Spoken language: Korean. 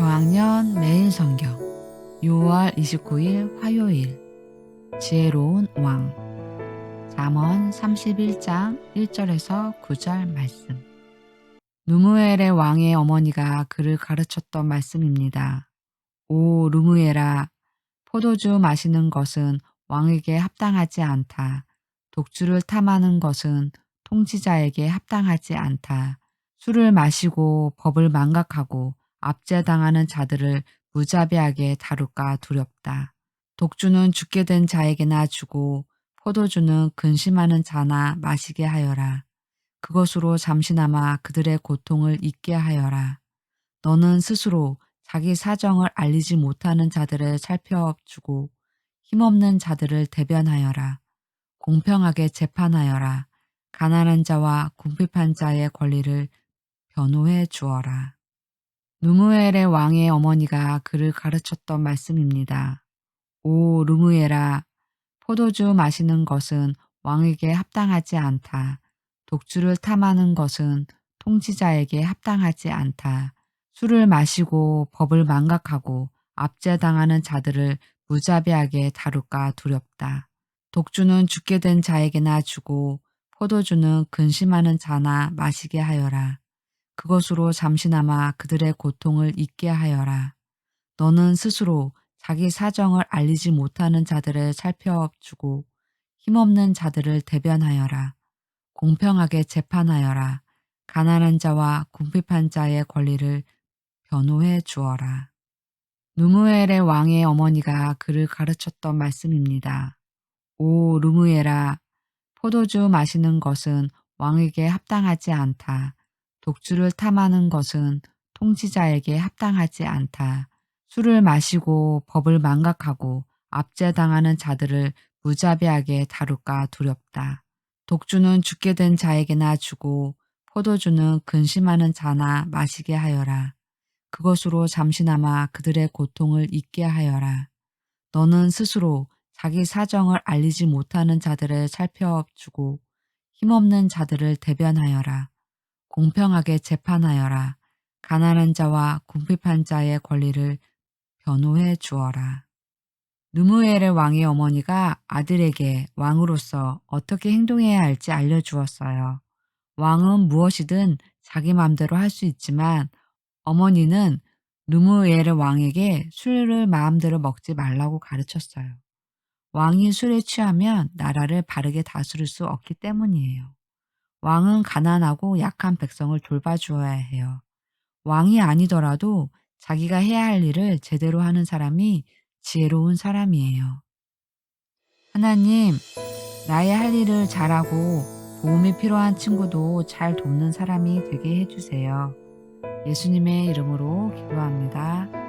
저학년 매일 성경 6월 29일 화요일 지혜로운 왕 잠언 31장 1절에서 9절 말씀 누무엘의 왕의 어머니가 그를 가르쳤던 말씀입니다. 오 루무엘아 포도주 마시는 것은 왕에게 합당하지 않다. 독주를 탐하는 것은 통치자에게 합당하지 않다. 술을 마시고 법을 망각하고 압제당하는 자들을 무자비하게 다룰까 두렵다. 독주는 죽게 된 자에게나 주고 포도주는 근심하는 자나 마시게 하여라. 그것으로 잠시나마 그들의 고통을 잊게 하여라. 너는 스스로 자기 사정을 알리지 못하는 자들을 살펴주고 힘없는 자들을 대변하여라. 공평하게 재판하여라. 가난한 자와 궁핍한 자의 권리를 변호해 주어라. 누무엘의 왕의 어머니가 그를 가르쳤던 말씀입니다. 오 루무엘아 포도주 마시는 것은 왕에게 합당하지 않다. 독주를 탐하는 것은 통치자에게 합당하지 않다. 술을 마시고 법을 망각하고 압제당하는 자들을 무자비하게 다룰까 두렵다. 독주는 죽게 된 자에게나 주고 포도주는 근심하는 자나 마시게 하여라. 그것으로 잠시나마 그들의 고통을 잊게 하여라. 너는 스스로 자기 사정을 알리지 못하는 자들을 살펴주고 힘없는 자들을 대변하여라. 공평하게 재판하여라. 가난한 자와 궁핍한 자의 권리를 변호해 주어라. 누무엘의 왕의 어머니가 그를 가르쳤던 말씀입니다. 오 루무엘아 포도주 마시는 것은 왕에게 합당하지 않다. 독주를 탐하는 것은 통치자에게 합당하지 않다. 술을 마시고 법을 망각하고 압제당하는 자들을 무자비하게 다룰까 두렵다. 독주는 죽게 된 자에게나 주고 포도주는 근심하는 자나 마시게 하여라. 그것으로 잠시나마 그들의 고통을 잊게 하여라. 너는 스스로 자기 사정을 알리지 못하는 자들을 살펴주고 힘없는 자들을 대변하여라. 공평하게 재판하여라. 가난한 자와 궁핍한 자의 권리를 변호해 주어라. 누무엘의 왕의 어머니가 아들에게 왕으로서 어떻게 행동해야 할지 알려주었어요. 왕은 무엇이든 자기 마음대로 할 수 있지만 어머니는 누무엘의 왕에게 술을 마음대로 먹지 말라고 가르쳤어요. 왕이 술에 취하면 나라를 바르게 다스릴 수 없기 때문이에요. 왕은 가난하고 약한 백성을 돌봐주어야 해요. 왕이 아니더라도 자기가 해야 할 일을 제대로 하는 사람이 지혜로운 사람이에요. 하나님, 나의 할 일을 잘하고 도움이 필요한 친구도 잘 돕는 사람이 되게 해주세요. 예수님의 이름으로 기도합니다.